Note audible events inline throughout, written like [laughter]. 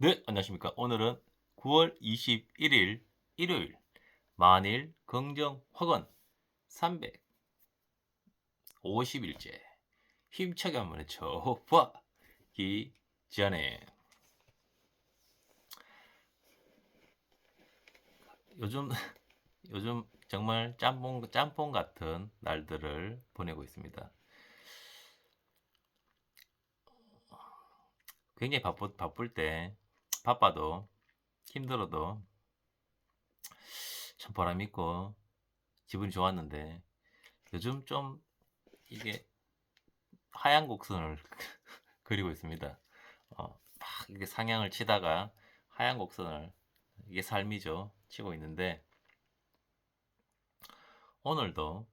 네, 안녕하십니까. 오늘은 9월 21일 일요일 만일 긍정 확언 350일째 힘차게 한번 해쳐보기 전에 요즘 [laughs] 요즘 정말 짬뽕 짬뽕 같은 날들을 보내고 있습니다. 굉장히 바쁘, 바쁠 때 바빠도 힘들어도 참 보람 있고 기분이 좋았는데 요즘 좀 이게 하얀 곡선을 [laughs] 그리고 있습니다. 어, 막 이게 상향을 치다가 하얀 곡선을 이게 삶이죠. 치고 있는데 오늘도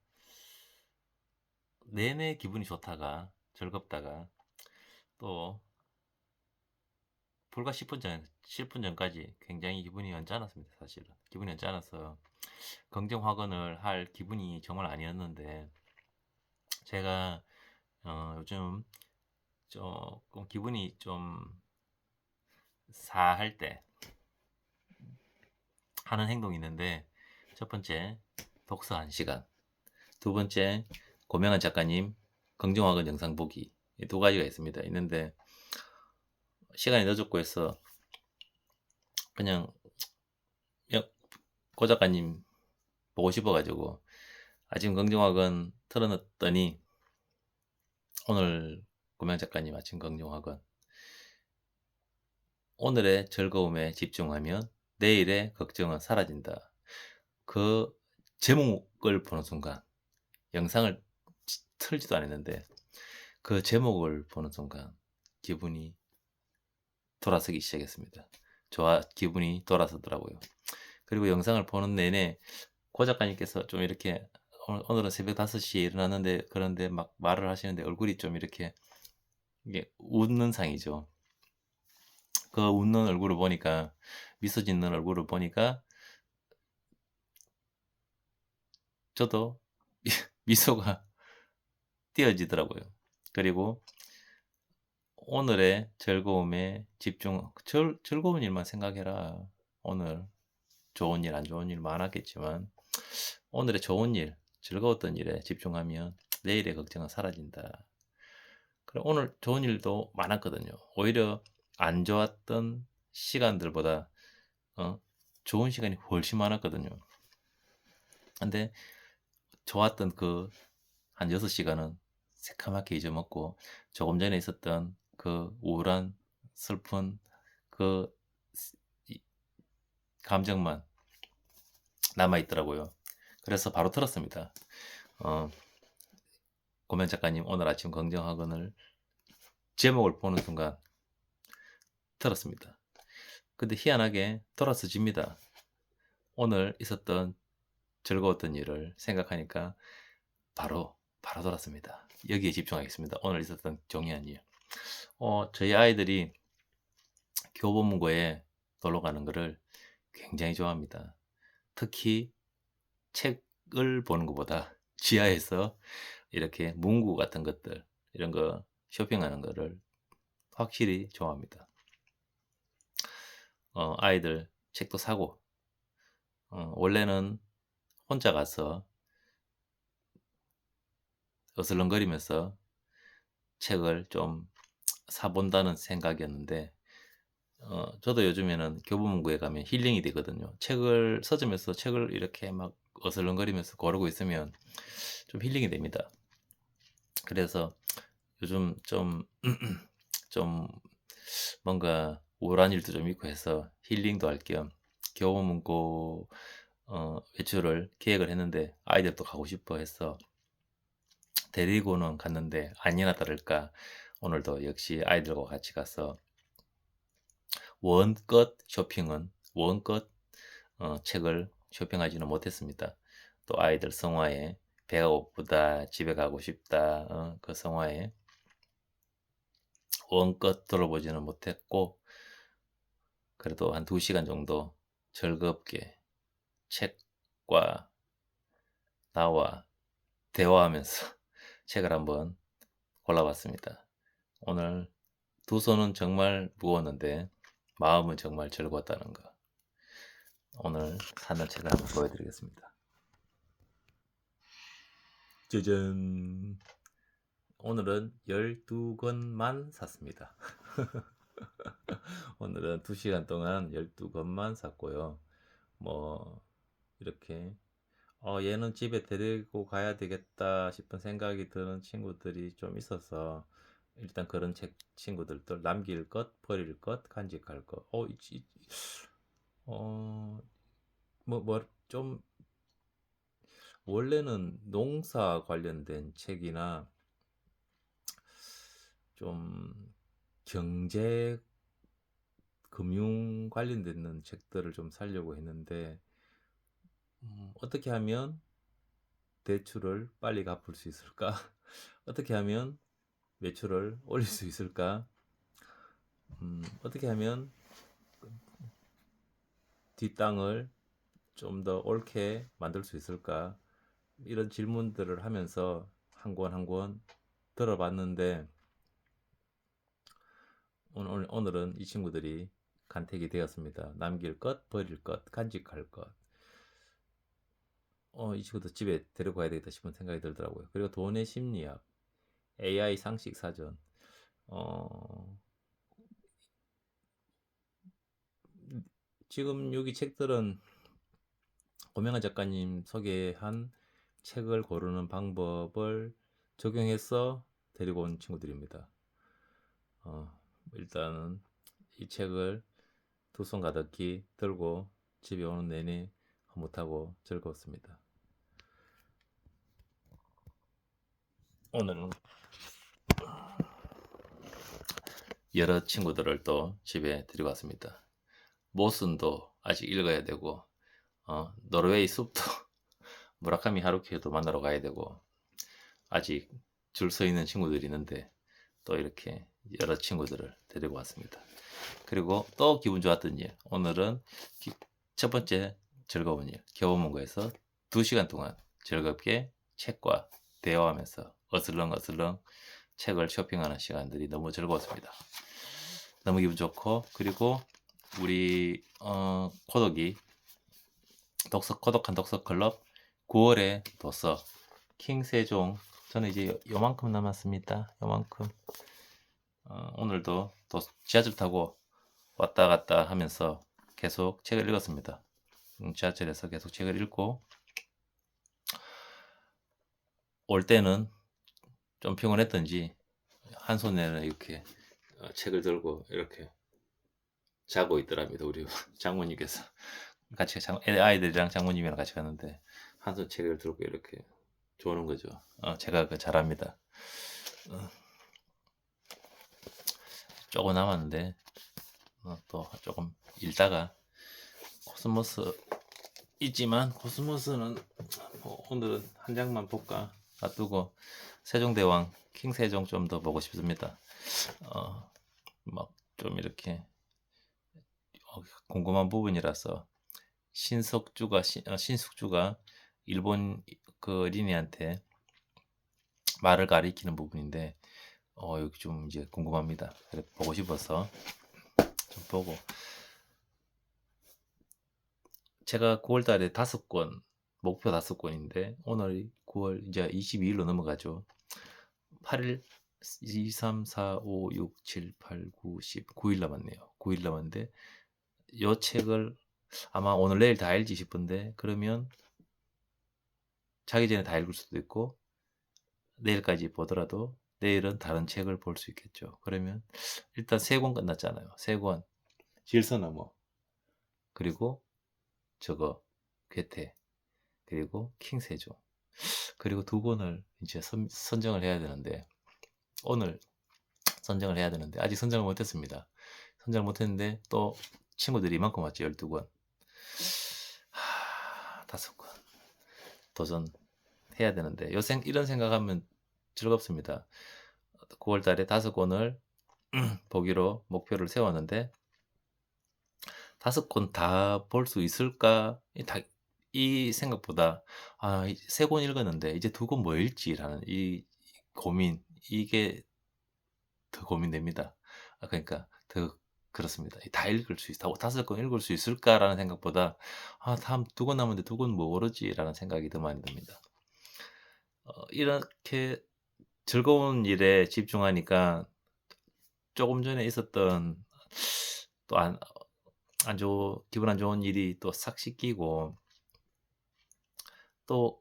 내내 기분이 좋다가 즐겁다가 또 불과 10분 전, 10분 전까지 굉장히 기분이 언짢았습니다, 사실은. 기분이 언짢아서 긍정 확언을 할 기분이 정말 아니었는데, 제가, 어, 요즘 조금 기분이 좀 사할 때 하는 행동이 있는데, 첫 번째, 독서 한 시간. 두 번째, 고명한 작가님 긍정 확언 영상 보기. 이두 가지가 있습니다. 있는데, 시간이 늦었고 해서 그냥 고 작가님 보고 싶어가지고 아침 긍정학원 틀어놨더니 오늘 고명 작가님 아침 긍정학원 오늘의 즐거움에 집중하면 내일의 걱정은 사라진다. 그 제목을 보는 순간 영상을 틀지도 않았는데 그 제목을 보는 순간 기분이 돌아서기 시작했습니다. 좋아 기분이 돌아서더라고요. 그리고 영상을 보는 내내 고 작가님께서 좀 이렇게 오늘은 새벽 5시에 일어났는데 그런데 막 말을 하시는데 얼굴이 좀 이렇게 이게 웃는 상이죠. 그 웃는 얼굴을 보니까 미소 짓는 얼굴을 보니까 저도 [laughs] 미소가 띄어지더라고요. 그리고 오늘의 즐거움에 집중, 즐, 즐거운 일만 생각해라. 오늘 좋은 일, 안 좋은 일 많았겠지만, 오늘의 좋은 일, 즐거웠던 일에 집중하면 내일의 걱정은 사라진다. 그럼 오늘 좋은 일도 많았거든요. 오히려 안 좋았던 시간들보다 어, 좋은 시간이 훨씬 많았거든요. 근데 좋았던 그 한 6시간은 새카맣게 잊어먹고 조금 전에 있었던 그 우울한 슬픈 그 감정만 남아 있더라고요. 그래서 바로 들었습니다. 어, 고면 작가님 오늘 아침 긍정학원을 제목을 보는 순간 들었습니다. 근데 희한하게 돌아서집니다. 오늘 있었던 즐거웠던 일을 생각하니까 바로 바로 돌았습니다. 여기에 집중하겠습니다. 오늘 있었던 종이한 일. 어, 저희 아이들이 교보문고에 놀러 가는 것을 굉장히 좋아합니다. 특히 책을 보는 것보다 [laughs] 지하에서 이렇게 문구 같은 것들, 이런 거 쇼핑하는 거를 확실히 좋아합니다. 어, 아이들 책도 사고, 어, 원래는 혼자 가서 어슬렁거리면서 책을 좀 사본다는 생각이었는데 어, 저도 요즘에는 교보문고에 가면 힐링이 되거든요. 책을 서점에서 책을 이렇게 막 어슬렁거리면서 고르고 있으면 좀 힐링이 됩니다. 그래서 요즘 좀, [clears throat] 좀 뭔가 우울한 일도 좀 있고 해서 힐링도 할 겸 교보문고 어, 외출을 계획을 했는데 아이들도 가고 싶어 해서 데리고는 갔는데 아니나 다를까 오늘도 역시 아이들과 같이 가서 원껏 쇼핑은 원껏 어, 책을 쇼핑하지는 못했습니다. 또 아이들 성화에 배가 고프다, 집에 가고 싶다, 어, 그 성화에 원껏 들어보지는 못했고, 그래도 한두 시간 정도 즐겁게 책과 나와 대화하면서 [laughs] 책을 한번 골라봤습니다. 오늘 두 손은 정말 무거웠는데 마음은 정말 즐거웠다는 거. 오늘 사는 책을 한번 보여드리겠습니다. 짜잔. 오늘은 12권만 샀습니다. [laughs] 오늘은 2시간 동안 12권만 샀고요. 뭐 이렇게 어, 얘는 집에 데리고 가야 되겠다 싶은 생각이 드는 친구들이 좀 있어서 일단 그런 책 친구들도 남길 것, 버릴 것, 간직할 것. 어, 이, 이, 어, 뭐, 뭐, 좀, 원래는 농사 관련된 책이나 좀 경제, 금융 관련된 책들을 좀 살려고 했는데, 음, 어떻게 하면 대출을 빨리 갚을 수 있을까? [laughs] 어떻게 하면 매출을 [laughs] 올릴 수 있을까? 음, 어떻게 하면 뒷땅을 좀 더 옳게 만들 수 있을까? 이런 질문들을 하면서 한 권 한 권 들어봤는데 오늘, 오늘은 이 친구들이 간택이 되었습니다. 남길 것, 버릴 것, 간직할 것. 어, 이 친구도 집에 데리고 가야 되겠다 싶은 생각이 들더라고요. 그리고 돈의 심리학, AI 상식 사전, 어, 지금 여기 책들은 오명환 작가님 소개한 책을 고르는 방법을 적용해서 데리고 온 친구들입니다. 어, 일단은 이 책을 두 손 가득히 들고 집에 오는 내내 못하고 즐거웠습니다. 오늘은 여러 친구들을 또 집에 데리고 왔습니다. 모순도 아직 읽어야 되고 어, 노르웨이 숲도 [laughs] 무라카미 하루키도 만나러 가야 되고 아직 줄 서 있는 친구들이 있는데 또 이렇게 여러 친구들을 데리고 왔습니다. 그리고 또 기분 좋았던 일 오늘은 기, 첫 번째 즐거운 일 교보문고에서 2시간 동안 즐겁게 책과 대화하면서 어슬렁어슬렁 책을 쇼핑하는 시간들이 너무 즐거웠습니다. 너무 기분 좋고 그리고 우리 어, 코덕이 독서 코덕한 독서 클럽 9월에 도서 킹세종 저는 이제 요만큼 남았습니다. 요만큼 어, 오늘도 또 지하철 타고 왔다 갔다 하면서 계속 책을 읽었습니다. 음, 지하철에서 계속 책을 읽고 올 때는 좀 피곤했던지 한 손에는 이렇게 어, 책을 들고 이렇게 자고 있더랍니다. 우리 [laughs] 장모님께서 같이 장, 아이들이랑 장모님이랑 같이 갔는데 한 손 책을 들고 이렇게 조는 거죠. 어, 제가 그 잘합니다. 어. 조금 남았는데 어, 또 조금 읽다가 코스모스 있지만 코스모스는 뭐 오늘은 한 장만 볼까 놔두고 세종대왕 킹세종 좀 더 보고 싶습니다. 어, 막 좀 이렇게 어, 궁금한 부분이라서 신석주가 신, 어, 신숙주가 일본 그 리니한테 말을 가리키는 부분인데 어, 여기 좀 이제 궁금합니다. 그래 보고 싶어서 좀 보고 제가 9월달에 다섯 권 목표 다섯 권인데 오늘 9월 이제 22일로 넘어가죠. 8일 2, 3, 4, 5, 6, 7, 8, 9, 10, 9일 남았네요. 9일 남았는데 이 책을 아마 오늘 내일 다 읽지 싶은데 그러면 자기 전에 다 읽을 수도 있고 내일까지 보더라도 내일은 다른 책을 볼 수 있겠죠. 그러면 일단 세 권 끝났잖아요. 세 권. 질서너머 그리고 저거 괴테 그리고 킹 세조 그리고 두 권을 이제 선, 선정을 해야 되는데 오늘 선정을 해야 되는데 아직 선정을 못했습니다. 선정을 못했는데 또 친구들이 이만큼 왔죠. 12권. 하, 다섯 권. 도전해야 되는데 요생 이런 생각하면 즐겁습니다. 9월 달에 다섯 권을 [clears throat] 보기로 목표를 세웠는데 다섯 권 다 볼 수 있을까? 다, 이 생각보다 아, 세권 읽었는데 이제 두권뭐 읽지라는 이 고민 이게 더 고민됩니다. 아, 그러니까 더 그렇습니다. 다 읽을 수 있, 다 다섯 권 읽을 수 있을까라는 생각보다 아 다음 두권 남았는데 두권 모르지라는 생각이 더 많이 듭니다. 어, 이렇게 즐거운 일에 집중하니까 조금 전에 있었던 또 안 안좋 기분 안 좋은 일이 또 싹 씻기고 또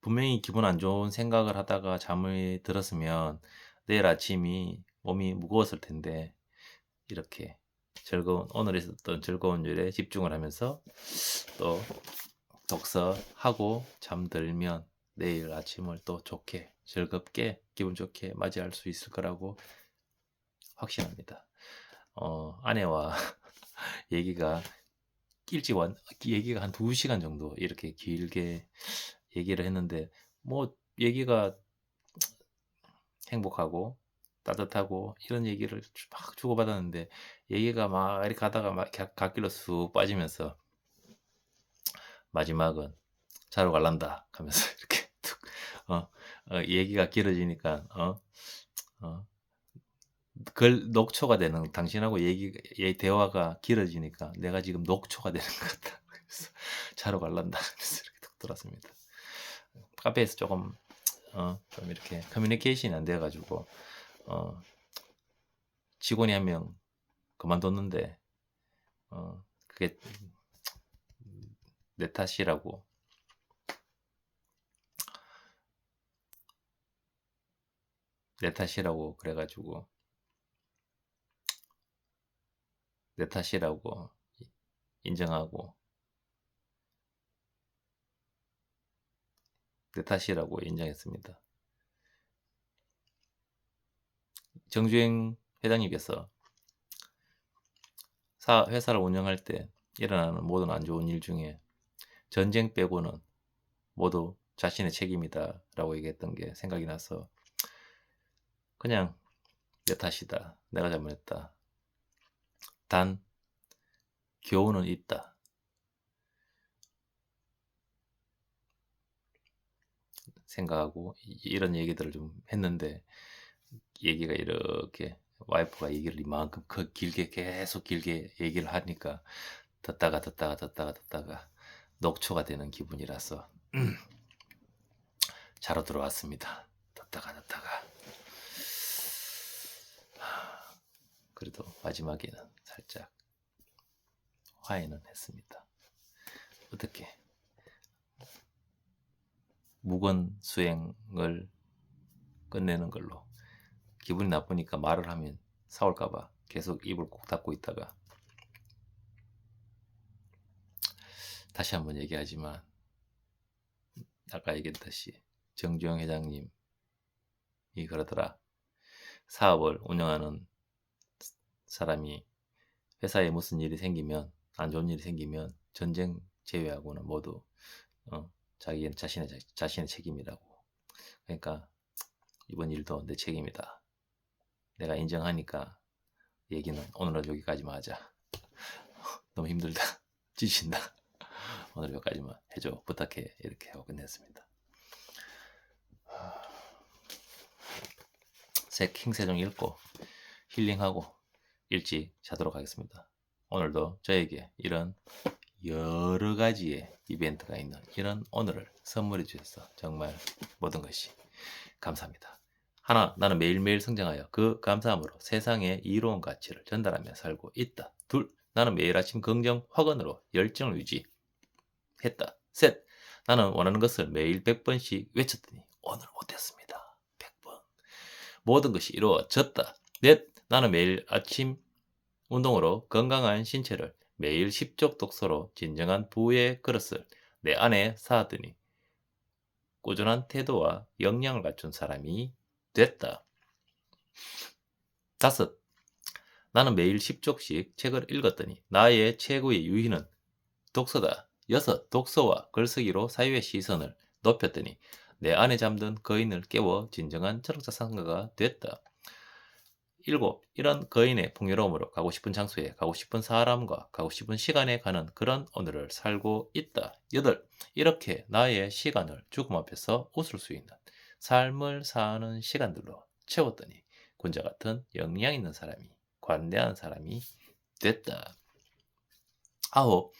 분명히 기분 안 좋은 생각을 하다가 잠을 들었으면 내일 아침이 몸이 무거웠을 텐데 이렇게 즐거운 오늘 있었던 즐거운 일에 집중을 하면서 또 독서하고 잠들면 내일 아침을 또 좋게 즐겁게 기분 좋게 맞이할 수 있을 거라고 확신합니다. 어, 아내와 [laughs] 얘기가 일찍 완 얘기가 한 2시간 정도 이렇게 길게 얘기를 했는데 뭐 얘기가 행복하고 따뜻하고 이런 얘기를 막 주고받았는데 얘기가 막 이렇게 가다가 막 갓길로 쑥 빠지면서 마지막은 자러 갈란다 하면서 [laughs] 이렇게 툭 어, 어, 얘기가 길어지니까 어, 어, 글 녹초가 되는 당신하고 얘기 얘 대화가 길어지니까 내가 지금 녹초가 되는 것 같다. [laughs] 그래서 자러 갈란다. [laughs] 그래서 이렇게 툭 들었습니다. 카페에서 조금 어, 좀 이렇게 커뮤니케이션이 안 돼가지고 어, 직원이 한 명 그만뒀는데 어, 그게 내 탓이라고 내 탓이라고 그래가지고 내 탓이라고 인정하고 내 탓이라고 인정했습니다. 정주행 회장님께서 사, 회사를 운영할 때 일어나는 모든 안 좋은 일 중에 전쟁 빼고는 모두 자신의 책임이다 라고 얘기했던 게 생각이 나서 그냥 내 탓이다. 내가 잘못했다. 단 교훈은 있다. 생각하고 이런 얘기들을 좀 했는데 얘기가 이렇게 와이프가 얘기를 이만큼 길게 계속 길게 얘기를 하니까 듣다가 듣다가 듣다가 듣다가 녹초가 되는 기분이라서 [clears throat] 자러 들어왔습니다. 듣다가 듣다가 그래도 마지막에는 살짝 화해는 했습니다. 어떻게? 무건 수행을 끝내는 걸로. 기분이 나쁘니까 말을 하면 사올까봐 계속 입을 꼭 닫고 있다가 다시 한번 얘기하지만 아까 얘기했듯이 정주영 회장님이 그러더라. 사업을 운영하는 사람이 회사에 무슨 일이 생기면 안 좋은 일이 생기면 전쟁 제외하고는 모두 어, 자기 자신의 자신의 책임이라고. 그러니까 이번 일도 내 책임이다. 내가 인정하니까 얘기는 오늘은 여기까지만 하자. [laughs] 너무 힘들다. [laughs] 지친다. [laughs] 오늘 여기까지만 해줘. 부탁해. 이렇게 하고 끝냈습니다. 새 킹세종 읽고 힐링하고 일찍 자도록 하겠습니다. 오늘도 저에게 이런 여러 가지의 이벤트가 있는 이런 오늘을 선물해 주셔서 정말 모든 것이 감사합니다. 하나, 나는 매일매일 성장하여 그 감사함으로 세상에 이로운 가치를 전달하며 살고 있다. 둘, 나는 매일 아침 긍정 확언으로 열정을 유지했다. 셋, 나는 원하는 것을 매일 100번씩 외쳤더니 오늘 못했습니다. 100번. 모든 것이 이루어졌다. 넷, 나는 매일 아침 운동으로 건강한 신체를 매일 10쪽 독서로 진정한 부의 그릇을 내 안에 쌓았더니 꾸준한 태도와 역량을 갖춘 사람이 됐다. 다섯, 나는 매일 10쪽씩 책을 읽었더니 나의 최고의 유희는 독서다. 여섯, 독서와 글쓰기로 사회의 시선을 높였더니 내 안에 잠든 거인을 깨워 진정한 철학자 상가가 됐다. 일곱, 이런 거인의 풍요로움으로 가고 싶은 장소에 가고 싶은 사람과 가고 싶은 시간에 가는 그런 오늘을 살고 있다. 여덟, 이렇게 나의 시간을 죽음 앞에서 웃을 수 있는 삶을 사는 시간들로 채웠더니 군자 같은 역량 있는 사람이 관대한 사람이 됐다. 아홉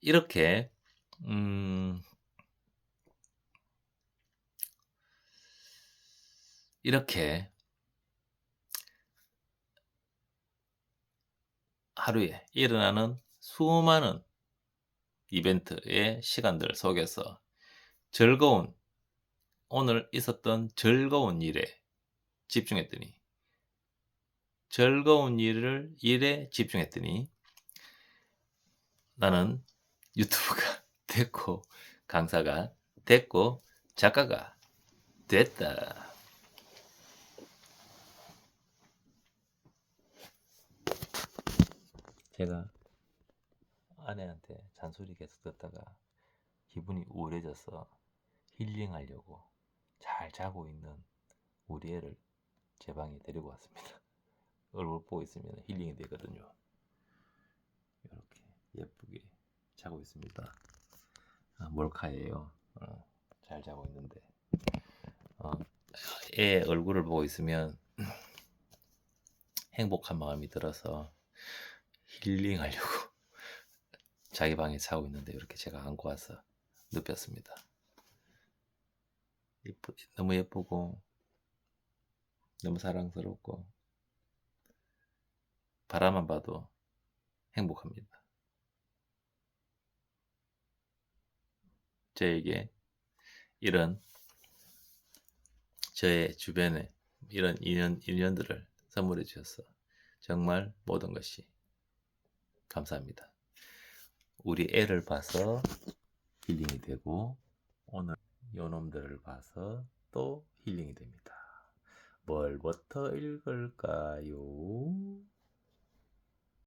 이렇게 음 이렇게 하루에 일어나는 수많은 이벤트의 시간들 속에서 즐거운 오늘 있었던 즐거운 일에 집중했더니 즐거운 일을 일에 집중했더니 나는 유튜브가 [laughs] 됐고 강사가 됐고 작가가 됐다. 제가 아내한테 잔소리 계속 듣다가 기분이 우울해져서 힐링하려고 잘 자고 있는 우리 애를 제 방에 데리고 왔습니다. [laughs] 얼굴 보고 있으면 힐링이 되거든요. 이렇게 예쁘게 자고 있습니다. 아, 몰카예요. 어, 잘 자고 있는데 어, 애 얼굴을 보고 있으면 [clears throat] 행복한 마음이 들어서 힐링하려고 [laughs] 자기 방에 자고 있는데 이렇게 제가 안고 와서 눕혔습니다. 예쁘, 너무 예쁘고 너무 사랑스럽고 바라만 봐도 행복합니다. 저에게 이런 저의 주변에 이런 인연, 인연들을 선물해 주셔서 정말 모든 것이 감사합니다. 우리 애를 봐서 힐링이 되고 오늘 요놈들을 봐서 또 힐링이 됩니다. 뭘부터 읽을까요?